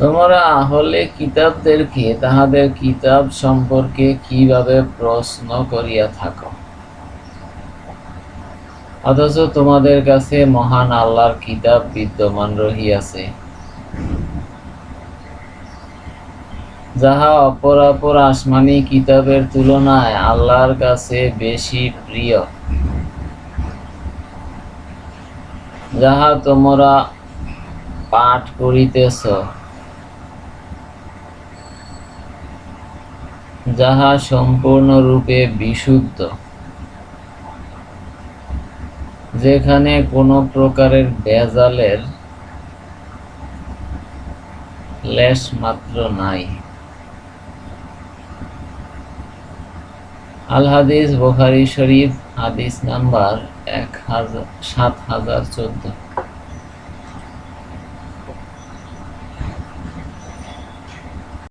তোমরা আহলে কিতাবদেরকে তাহাদের কিতাব সম্পর্কে কীভাবে প্রশ্ন করিয়া থাকো? অথচ তোমাদের কাছে মহান আল্লাহর কিতাব বিদ্যমান রহিয়াছে। যাহা অপরাপর অপর আসমানি কিতাবের তুলনায় আল্লাহর কাছে বেশি প্রিয়। যাহা তোমরা পাঠ করিতেছ যাহা সম্পূর্ণরূপে বিশুদ্ধ, যেখানে কোনো প্রকারের ভেজালের লেশ মাত্র নাই। আল হাদিস বোখারি শরীফ, হাদিস নাম্বার এক হাজার সাত হাজার চোদ্দ।